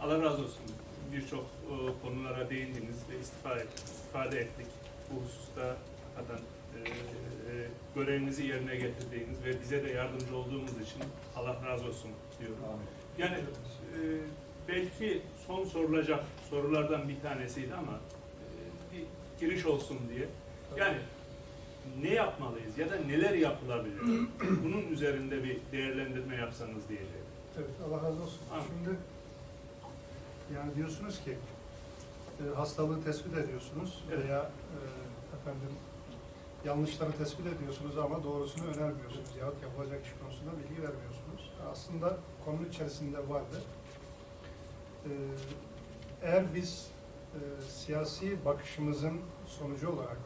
Allah razı olsun. Birçok e, konulara değindiniz ve istifade, istifade ettik. Bu hususta zaten e, e, görevinizi yerine getirdiğiniz ve bize de yardımcı olduğumuz için Allah razı olsun diyorum. Yani e, belki son sorulacak sorulardan bir tanesiydi ama e, bir giriş olsun diye. Yani ne yapmalıyız ya da neler yapılabilir? Bunun üzerinde bir değerlendirme yapsanız diyeceğim. Evet, Allah razı olsun. Amin. Şimdi yani diyorsunuz ki e, hastalığı tespit ediyorsunuz Evet. veya e, efendim yanlışları tespit ediyorsunuz ama doğrusunu önermiyorsunuz yahut yapılacak iş konusunda bilgi vermiyorsunuz. Aslında konunun içerisinde vardı. E, eğer biz e, siyasi bakışımızın sonucu olarak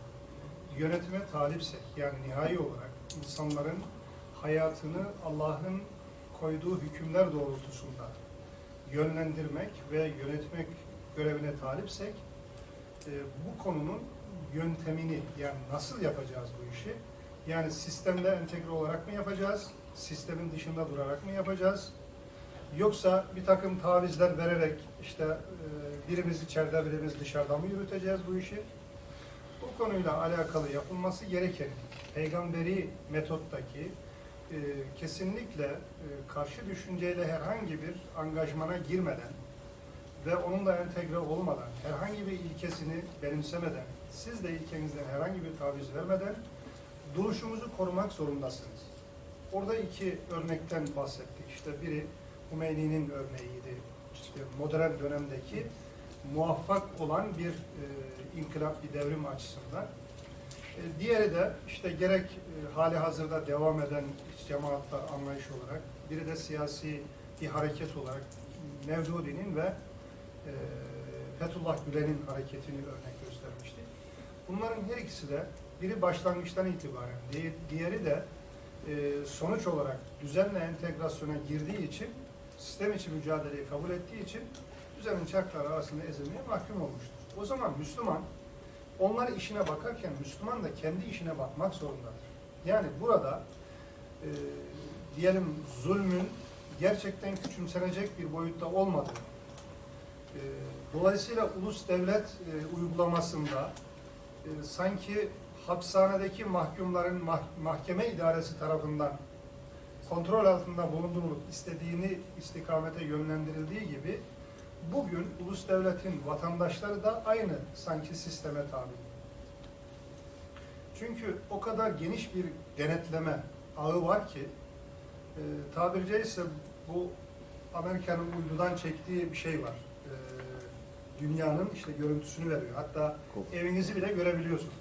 yönetime talipsek yani nihai olarak insanların hayatını Allah'ın koyduğu hükümler doğrultusunda yönlendirmek ve yönetmek görevine talipsek e, bu konunun yöntemini yani nasıl yapacağız bu işi? Yani sistemde entegre olarak mı yapacağız? Sistemin dışında durarak mı yapacağız? Yoksa bir takım tavizler vererek işte e, birimiz içeride birimiz dışarıda mı yürüteceğiz bu işi? Bu konuyla alakalı yapılması gereken peygamberi metottaki e, kesinlikle e, karşı düşünceyle herhangi bir angajmana girmeden ve onunla entegre olmadan, herhangi bir ilkesini benimsemeden, siz de ilkenizden herhangi bir taviz vermeden duruşumuzu korumak zorundasınız. Orada iki örnekten bahsettik. İşte biri Hümeyni'nin örneğiydi. İşte modern dönemdeki muvaffak olan bir e, inkılap, bir devrim açısından. E, Diğeri de işte gerek e, hali hazırda devam eden iç cemaatler anlayış olarak, biri de siyasi bir hareket olarak Mevdudi'nin ve e, Fethullah Gülen'in hareketini örnek göstermişti. Bunların her ikisi de biri başlangıçtan itibaren, di- diğeri de e, sonuç olarak düzenle entegrasyona girdiği için, sistem içi mücadeleyi kabul ettiği için düzenin çarkları arasında ezilmeye mahkum olmuştur. O zaman Müslüman onlar işine bakarken Müslüman da kendi işine bakmak zorundadır. Yani burada e, diyelim zulmün gerçekten küçümsenecek bir boyutta olmadığı, e, dolayısıyla ulus devlet e, uygulamasında e, sanki hapishanedeki mahkumların mah- mahkeme idaresi tarafından kontrol altında bulundurulup istediğini istikamete yönlendirildiği gibi bugün ulus devletin vatandaşları da aynı sanki sisteme tabi. Çünkü o kadar geniş bir denetleme ağı var ki e, tabiri caizse bu Amerika'nın uydudan çektiği bir şey var. E, dünyanın işte görüntüsünü veriyor. Hatta evinizi bile görebiliyorsunuz.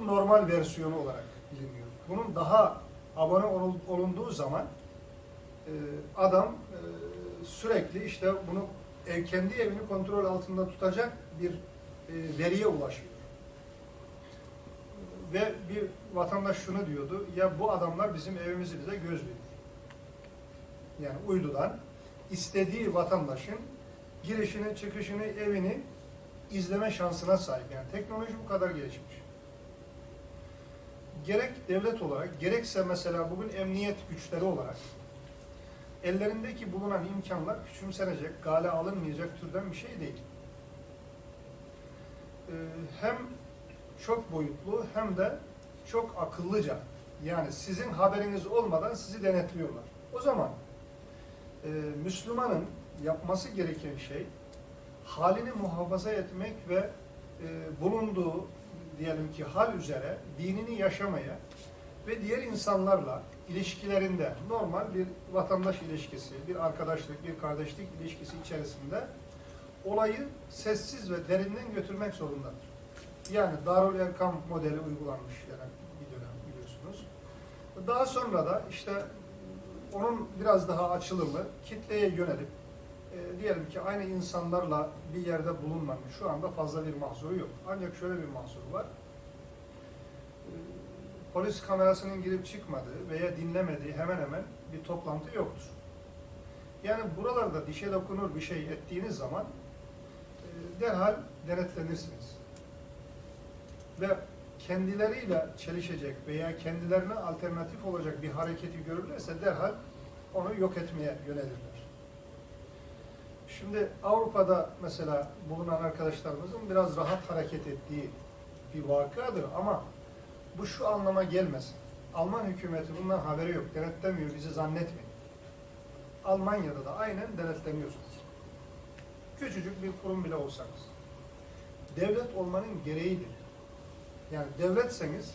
Bu normal versiyonu olarak biliniyor. Bunun daha abone olun- olunduğu zaman adam e, sürekli işte bunu ev, kendi evini kontrol altında tutacak bir e, veriye ulaşıyor. Ve bir vatandaş şunu diyordu, ya bu adamlar bizim evimizi bize göz veriyor. Yani uydudan istediği vatandaşın girişini, çıkışını, evini izleme şansına sahip. Yani teknoloji bu kadar gelişmiş. Gerek devlet olarak, gerekse mesela bugün emniyet güçleri olarak ellerindeki bulunan imkanlar küçümsenecek, gale alınmayacak türden bir şey değil. Ee, hem çok boyutlu hem de çok akıllıca. Yani sizin haberiniz olmadan sizi denetliyorlar. O zaman e, Müslümanın yapması gereken şey halini muhafaza etmek ve e, bulunduğu diyelim ki hal üzere dinini yaşamaya ve diğer insanlarla ilişkilerinde normal bir vatandaş ilişkisi, bir arkadaşlık, bir kardeşlik ilişkisi içerisinde olayı sessiz ve derinden götürmek zorundadır. Yani Darül Erkam modeli uygulanmış yani bir dönem biliyorsunuz. Daha sonra da işte onun biraz daha açılımı kitleye yönelip e, diyelim ki aynı insanlarla bir yerde bulunmanın şu anda fazla bir mahzuru yok. Ancak şöyle bir mahzuru var. Polis kamerasının girip çıkmadığı veya dinlemediği hemen hemen bir toplantı yoktur. Yani buralarda dişe dokunur bir şey ettiğiniz zaman e, derhal denetlenirsiniz. Ve kendileriyle çelişecek veya kendilerine alternatif olacak bir hareketi görürlerse derhal onu yok etmeye yönelirler. Şimdi Avrupa'da mesela bulunan arkadaşlarımızın biraz rahat hareket ettiği bir vakadır ama bu şu anlama gelmesin. Alman hükümeti bundan haberi yok, denetlemiyor, bizi zannetmeyin. Almanya'da da aynen denetleniyorsunuz. Küçücük bir kurum bile olsanız. Devlet olmanın gereğidir. Yani devletseniz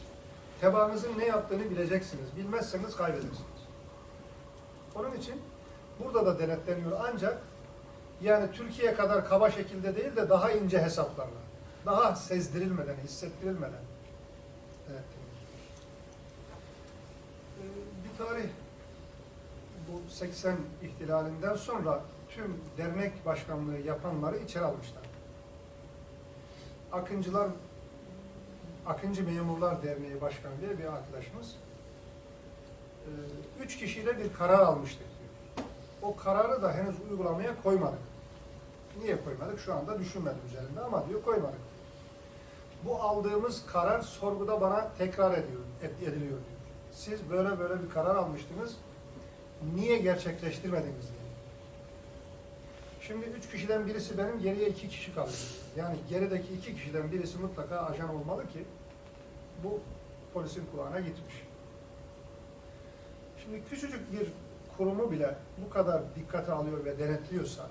tebaanızın ne yaptığını bileceksiniz. Bilmezseniz kaybedersiniz. Onun için burada da denetleniyor ancak yani Türkiye kadar kaba şekilde değil de daha ince hesaplarla, daha sezdirilmeden, hissettirilmeden denetleniyor. Ee, Bir tarih bu 80 ihtilalinden sonra tüm dernek başkanlığı yapanları içeri almışlar. Akıncılar Akıncı Memurlar Derneği Başkanı diye bir arkadaşımız e, üç kişiyle bir karar almıştık. O kararı da henüz uygulamaya koymadık. Niye koymadık? Şu anda düşünmedim üzerinde ama diyor koymadık. Bu aldığımız karar sorguda bana tekrar ediyor, ediliyor diyor. Siz böyle böyle bir karar almıştınız. Niye gerçekleştirmediniz diye. Şimdi üç kişiden birisi benim, geriye iki kişi kalıyor. Yani gerideki iki kişiden birisi mutlaka ajan olmalı ki bu polisin kulağına gitmiş. Şimdi küçücük bir kurumu bile bu kadar dikkate alıyor ve denetliyorsa,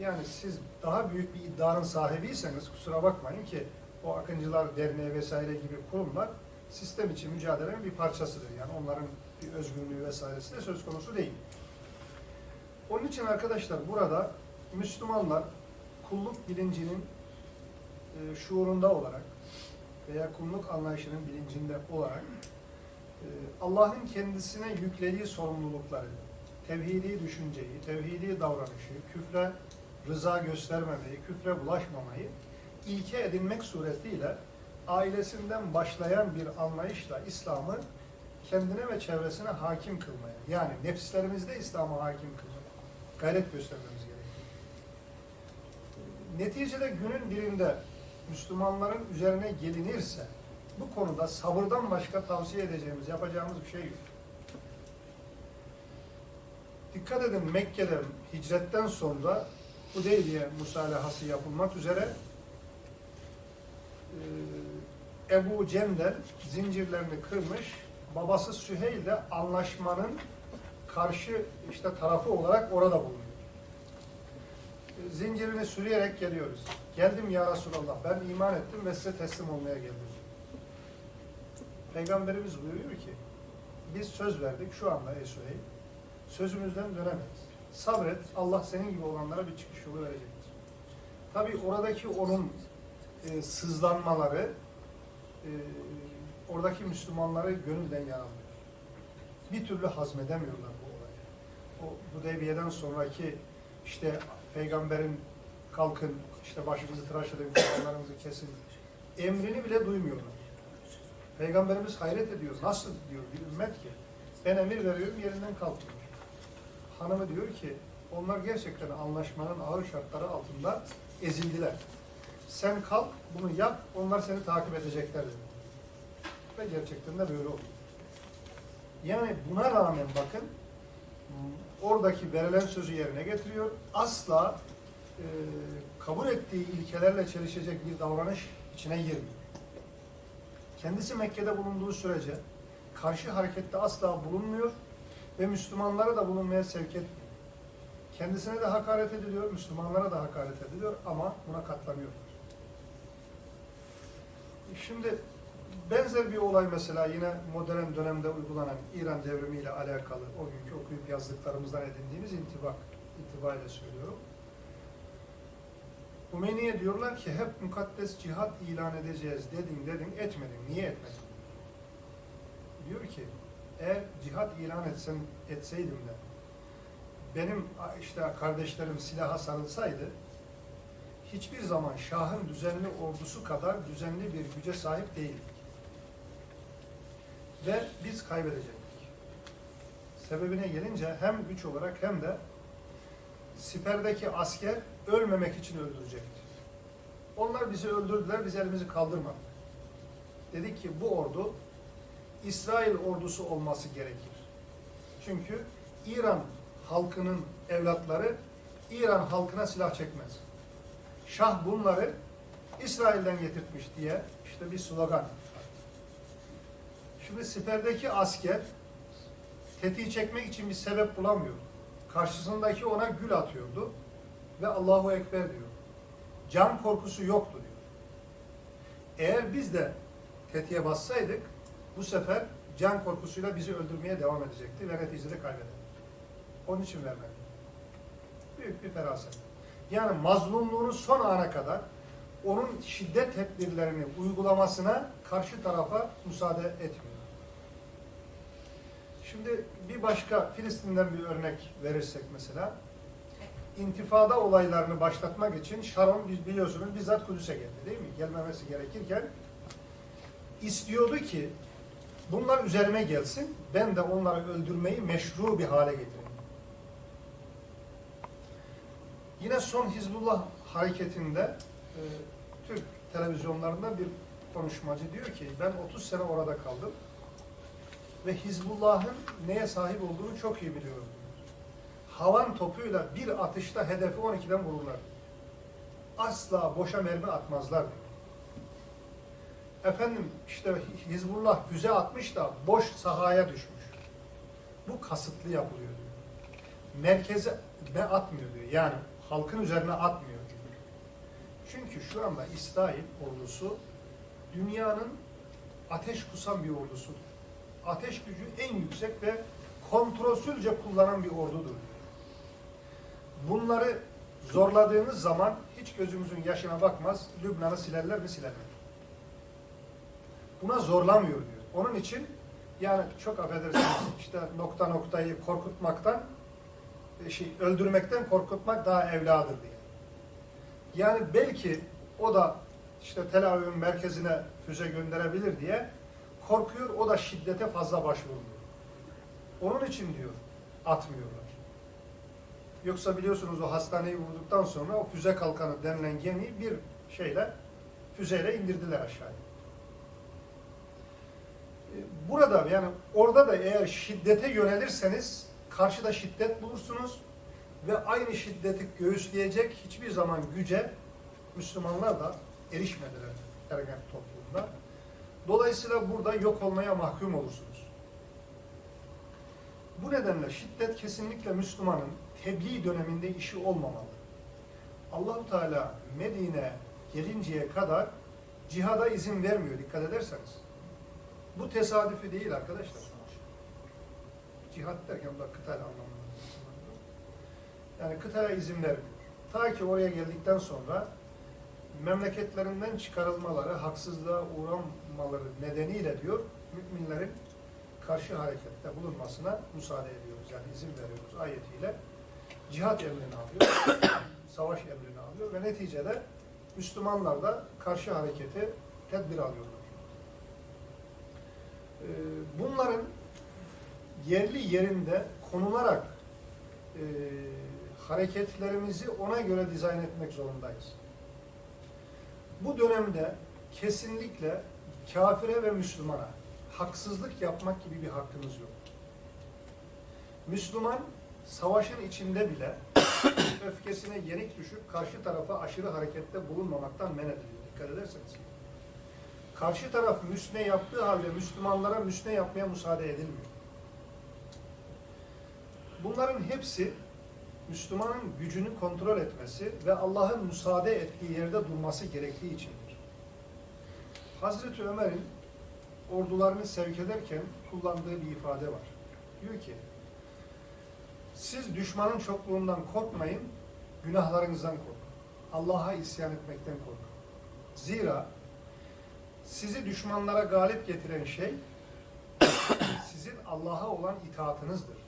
yani siz daha büyük bir iddianın sahibiyseniz kusura bakmayın ki o Akıncılar Derneği vesaire gibi kurumlar sistem için mücadelenin bir parçasıdır. Yani onların bir özgürlüğü vesairesi de söz konusu değil. Onun için arkadaşlar burada Müslümanlar kulluk bilincinin e, şuurunda olarak veya kulluk anlayışının bilincinde olarak e, Allah'ın kendisine yüklediği sorumlulukları, tevhidi düşünceyi, tevhidi davranışı, küfre rıza göstermemeyi, küfre bulaşmamayı ilke edinmek suretiyle ailesinden başlayan bir anlayışla İslam'ı kendine ve çevresine hakim kılmaya, yani nefislerimizde İslam'a hakim kılmaya gayret göstermemiz gerekiyor. Neticede günün birinde Müslümanların üzerine gelinirse bu konuda sabırdan başka tavsiye edeceğimiz, yapacağımız bir şey yok. Dikkat edin Mekke'de hicretten sonra Hudeybiye musalahası yapılmak üzere eee, Ebu Cendel zincirlerini kırmış, babası Süheyl ile anlaşmanın karşı işte tarafı olarak orada bulunuyor. Zincirini sürüyerek geliyoruz. Geldim ya Resulallah ben iman ettim ve size teslim olmaya geldim. Peygamberimiz buyuruyor ki biz söz verdik şu anda ey Süheyl. Sözümüzden dönemeyiz. Sabret Allah senin gibi olanlara bir çıkış yolu verecektir. Tabi oradaki onun e, sızlanmaları e, oradaki Müslümanları gönülden yaralıyor. Bir türlü hazmedemiyorlar bu olayı. O Hudeybiye'den sonraki işte peygamberin kalkın işte başımızı tıraş edin, kurbanlarımızı kesin emrini bile duymuyorlar. Peygamberimiz hayret ediyor. Nasıl diyor bir ümmet ki ben emir veriyorum yerinden kalkmıyor. Hanımı diyor ki onlar gerçekten anlaşmanın ağır şartları altında ezildiler. Sen kalk bunu yap onlar seni takip edecekler dedi. Ve gerçekten de böyle oldu. Yani buna rağmen bakın oradaki verilen sözü yerine getiriyor. Asla e, kabul ettiği ilkelerle çelişecek bir davranış içine girmiyor. Kendisi Mekke'de bulunduğu sürece karşı harekette asla bulunmuyor ve Müslümanlara da bulunmaya sevk etmiyor. Kendisine de hakaret ediliyor, Müslümanlara da hakaret ediliyor ama buna katlanıyorlar. Şimdi benzer bir olay mesela yine modern dönemde uygulanan İran devrimi ile alakalı o günkü okuyup yazdıklarımızdan edindiğimiz intibak, itibarıyla söylüyorum. Hümeyni'ye diyorlar ki hep mukaddes cihat ilan edeceğiz dedin dedin etmedin. Niye etmedin? Diyor ki eğer cihat ilan etsem, etseydim de benim işte kardeşlerim silaha sarılsaydı hiçbir zaman Şah'ın düzenli ordusu kadar düzenli bir güce sahip değildik. Ve biz kaybedecektik. Sebebine gelince hem güç olarak hem de siperdeki asker ölmemek için öldürecekti. Onlar bizi öldürdüler, biz elimizi kaldırmadık. Dedik ki bu ordu İsrail ordusu olması gerekir. Çünkü İran halkının evlatları İran halkına silah çekmez. Şah bunları İsrail'den getirtmiş diye işte bir slogan. Şimdi siperdeki asker tetiği çekmek için bir sebep bulamıyor. Karşısındaki ona gül atıyordu ve Allahu Ekber diyor. Can korkusu yoktu diyor. Eğer biz de tetiğe bassaydık bu sefer can korkusuyla bizi öldürmeye devam edecekti ve neticede kaybederdik. Onun için vermedi. Büyük bir feraset. Yani mazlumluğunu son ana kadar onun şiddet tedbirlerini uygulamasına karşı tarafa müsaade etmiyor. Şimdi bir başka Filistin'den bir örnek verirsek mesela intifada olaylarını başlatmak için biz biliyorsunuz bizzat Kudüs'e geldi değil mi? Gelmemesi gerekirken istiyordu ki bunlar üzerime gelsin ben de onları öldürmeyi meşru bir hale getireyim. Yine son Hizbullah hareketinde e, Türk televizyonlarında bir konuşmacı diyor ki ben 30 sene orada kaldım ve Hizbullah'ın neye sahip olduğunu çok iyi biliyorum. Havan topuyla bir atışta hedefi 12'den vururlar. Asla boşa mermi atmazlar. Efendim işte Hizbullah füze atmış da boş sahaya düşmüş. Bu kasıtlı yapılıyor diyor. Merkeze ne atmıyor diyor. Yani halkın üzerine atmıyor diyor. Çünkü şu anda İsrail ordusu dünyanın ateş kusan bir ordusudur. Ateş gücü en yüksek ve kontrolsüzce kullanan bir ordudur. Bunları zorladığınız zaman hiç gözümüzün yaşına bakmaz, Lübnan'ı silerler mi silerler. Buna zorlamıyor diyor. Onun için yani çok affedersiniz işte nokta noktayı korkutmaktan şey öldürmekten korkutmak daha evladır diye. Yani belki o da işte Tel Aviv'in merkezine füze gönderebilir diye korkuyor, o da şiddete fazla başvurmuyor. Onun için diyor, atmıyorlar. Yoksa biliyorsunuz o hastaneyi vurduktan sonra o füze kalkanı denilen gemiyi bir şeyle, füzeyle indirdiler aşağıya. E, Burada yani orada da eğer şiddete yönelirseniz karşıda şiddet bulursunuz ve aynı şiddeti göğüsleyecek hiçbir zaman güce Müslümanlar da erişmediler ergen toplumda. Dolayısıyla burada yok olmaya mahkum olursunuz. Bu nedenle şiddet kesinlikle Müslümanın tebliğ döneminde işi olmamalı. Allahu Teala Medine gelinceye kadar cihada izin vermiyor dikkat ederseniz. Bu tesadüfi değil arkadaşlar. Cihat derken burada kıtal anlamında. Yani kıtaya izin vermiyor. Ta ki oraya geldikten sonra memleketlerinden çıkarılmaları, haksızlığa uğramaları nedeniyle diyor, müminlerin karşı harekette bulunmasına müsaade ediyoruz. Yani izin veriyoruz ayetiyle. Cihat emrini alıyor, savaş emrini alıyor ve neticede Müslümanlar da karşı hareketi tedbir alıyorlar. Ee, Bunların yerli yerinde konularak e, hareketlerimizi ona göre dizayn etmek zorundayız. Bu dönemde kesinlikle kafire ve Müslümana haksızlık yapmak gibi bir hakkımız yok. Müslüman savaşın içinde bile öfkesine yenik düşüp karşı tarafa aşırı harekette bulunmamaktan men ediliyor. Dikkat ederseniz. Karşı taraf müsne yaptığı halde Müslümanlara müsne yapmaya müsaade edilmiyor. Bunların hepsi Müslümanın gücünü kontrol etmesi ve Allah'ın müsaade ettiği yerde durması gerektiği içindir. Hazreti Ömer'in ordularını sevk ederken kullandığı bir ifade var. Diyor ki, siz düşmanın çokluğundan korkmayın, günahlarınızdan korkun. Allah'a isyan etmekten korkun. Zira sizi düşmanlara galip getiren şey sizin Allah'a olan itaatınızdır.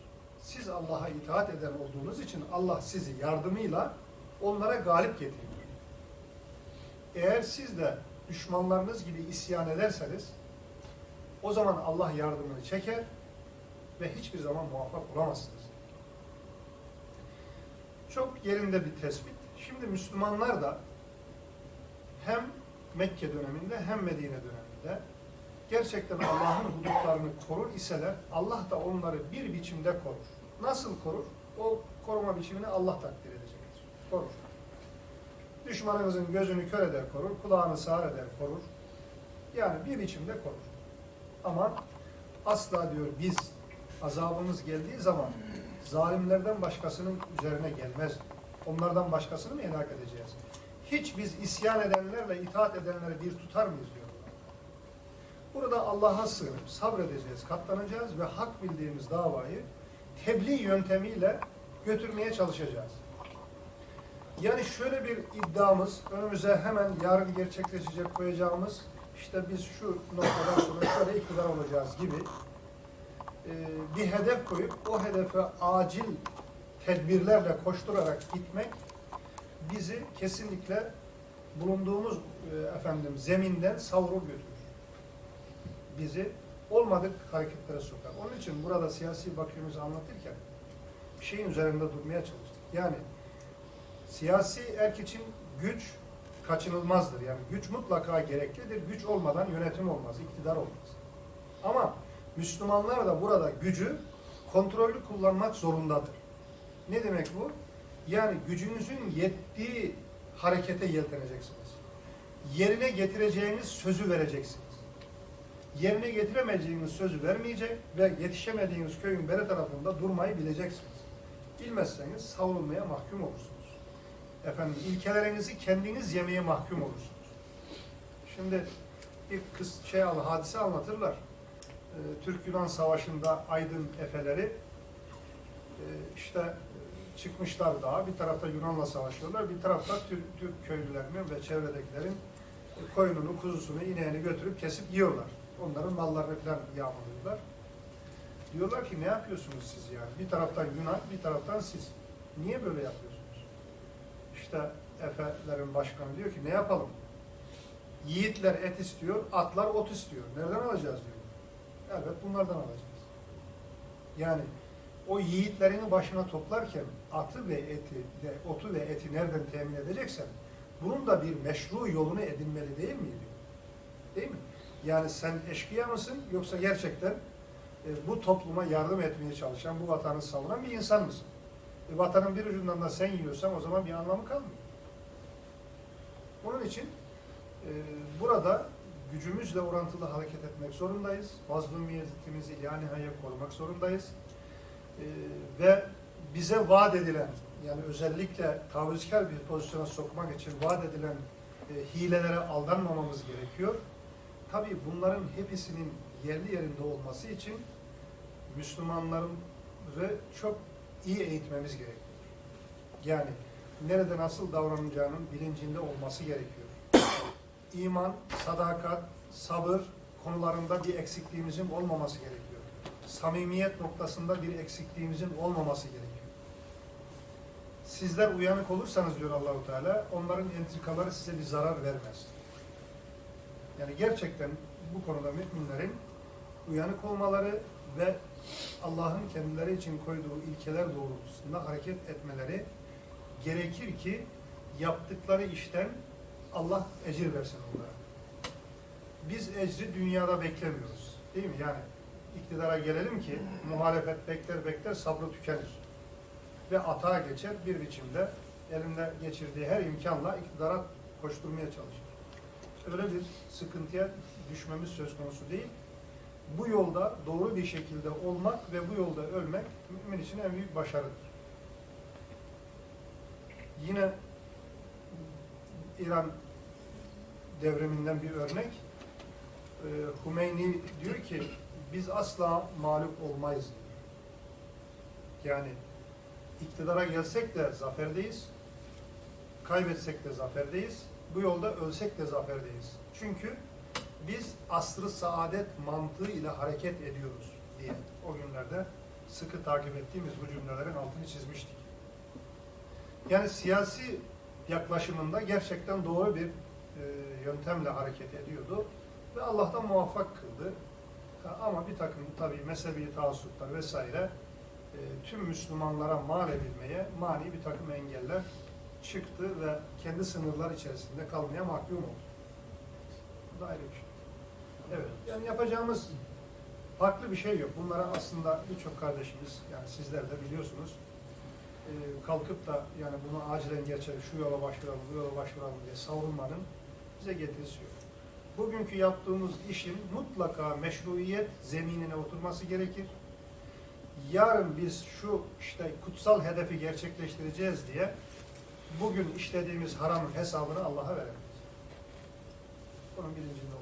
Siz Allah'a itaat eden olduğunuz için Allah sizi yardımıyla onlara galip getiriyor. Eğer siz de düşmanlarınız gibi isyan ederseniz o zaman Allah yardımını çeker ve hiçbir zaman muvaffak olamazsınız. Çok yerinde bir tespit. Şimdi Müslümanlar da hem Mekke döneminde hem Medine döneminde gerçekten Allah'ın hudutlarını korur iseler Allah da onları bir biçimde korur. Nasıl korur? O koruma biçimini Allah takdir edecektir. Korur. Düşmanınızın gözünü kör eder korur, kulağını sağır eder korur. Yani bir biçimde korur. Ama asla diyor biz azabımız geldiği zaman zalimlerden başkasının üzerine gelmez. Onlardan başkasını mı helak edeceğiz? Hiç biz isyan edenlerle itaat edenleri bir tutar mıyız diyor. Burada Allah'a sığınıp sabredeceğiz, katlanacağız ve hak bildiğimiz davayı tebliğ yöntemiyle götürmeye çalışacağız. Yani şöyle bir iddiamız, önümüze hemen yarın gerçekleşecek koyacağımız, işte biz şu noktadan sonra şöyle iktidar olacağız gibi e, bir hedef koyup o hedefe acil tedbirlerle koşturarak gitmek bizi kesinlikle bulunduğumuz e, efendim zeminden savrul götürür. Bizi olmadık hareketlere sokar. Onun için burada siyasi bakışımızı anlatırken bir şeyin üzerinde durmaya çalıştık. Yani siyasi erk için güç kaçınılmazdır. Yani güç mutlaka gereklidir. Güç olmadan yönetim olmaz, iktidar olmaz. Ama Müslümanlar da burada gücü kontrollü kullanmak zorundadır. Ne demek bu? Yani gücünüzün yettiği harekete yelteneceksiniz. Yerine getireceğiniz sözü vereceksiniz. Yerine getiremeyeceğiniz sözü vermeyecek ve yetişemediğiniz köyün beri tarafında durmayı bileceksiniz. Bilmezseniz savrulmaya mahkum olursunuz. Efendim ilkelerinizi kendiniz yemeye mahkum olursunuz. Şimdi bir kız şey al, hadise anlatırlar. Ee, Türk-Yunan Savaşı'nda Aydın Efeleri e, işte e, çıkmışlar dağa. Bir tarafta Yunan'la savaşıyorlar. Bir tarafta Türk, Türk köylülerinin ve çevredekilerin koyununu, kuzusunu, ineğini götürüp kesip yiyorlar. Onların mallarını falan yağmalıyorlar. Diyorlar ki ne yapıyorsunuz siz yani? Bir taraftan Yunan, bir taraftan siz. Niye böyle yapıyorsunuz? İşte Efelerin başkanı diyor ki ne yapalım? Yiğitler et istiyor, atlar ot istiyor. Nereden alacağız diyor. Elbet bunlardan alacağız. Yani o yiğitlerini başına toplarken atı ve eti, de, otu ve eti nereden temin edeceksen bunun da bir meşru yolunu edinmeli değil miydi? Değil mi? Yani sen eşkıya mısın yoksa gerçekten e, bu topluma yardım etmeye çalışan, bu vatanı savunan bir insan mısın? E, vatanın bir ucundan da sen yiyorsan o zaman bir anlamı kalmıyor. Onun için e, burada gücümüzle orantılı hareket etmek zorundayız. Mazlumiyetimizi yani hayır korumak zorundayız. E, ve bize vaat edilen yani özellikle tavizkar bir pozisyona sokmak için vaat edilen e, hilelere aldanmamamız gerekiyor. Tabii bunların hepsinin yerli yerinde olması için Müslümanları çok iyi eğitmemiz gerekiyor. Yani nerede nasıl davranacağının bilincinde olması gerekiyor. İman, sadakat, sabır konularında bir eksikliğimizin olmaması gerekiyor. Samimiyet noktasında bir eksikliğimizin olmaması gerekiyor. Sizler uyanık olursanız diyor Allahu Teala, onların entrikaları size bir zarar vermez. Yani gerçekten bu konuda müminlerin uyanık olmaları ve Allah'ın kendileri için koyduğu ilkeler doğrultusunda hareket etmeleri gerekir ki yaptıkları işten Allah ecir versin onlara. Biz ecri dünyada beklemiyoruz. Değil mi? Yani iktidara gelelim ki muhalefet bekler bekler sabrı tükenir. Ve atağa geçer bir biçimde elinde geçirdiği her imkanla iktidara koşturmaya çalışır. Öyle bir sıkıntıya düşmemiz söz konusu değil. Bu yolda doğru bir şekilde olmak ve bu yolda ölmek mümin için en büyük başarıdır. Yine İran devriminden bir örnek. Ee, Hümeyni diyor ki biz asla mağlup olmayız. Yani iktidara gelsek de zaferdeyiz, kaybetsek de zaferdeyiz, bu yolda ölsek de zaferdeyiz. Çünkü biz asrı saadet mantığı ile hareket ediyoruz diye o günlerde sıkı takip ettiğimiz bu cümlelerin altını çizmiştik. Yani siyasi yaklaşımında gerçekten doğru bir e, yöntemle hareket ediyordu ve Allah'tan muvaffak kıldı. Ama bir takım tabii mezhebi taassuplar vesaire e, tüm Müslümanlara mal edilmeye mani bir takım engeller çıktı ve kendi sınırlar içerisinde kalmaya mahkum oldu. Bu da ayrı bir şey. Evet, yani yapacağımız farklı bir şey yok. Bunlara aslında birçok kardeşimiz, yani sizler de biliyorsunuz, e, kalkıp da yani bunu acilen geçelim, şu yola başvuralım, bu yola başvuralım diye savrulmanın bize getirisi yok. Bugünkü yaptığımız işin mutlaka meşruiyet zeminine oturması gerekir. Yarın biz şu işte kutsal hedefi gerçekleştireceğiz diye bugün işlediğimiz haramın hesabını Allah'a veremeyiz. Bunun bilincinde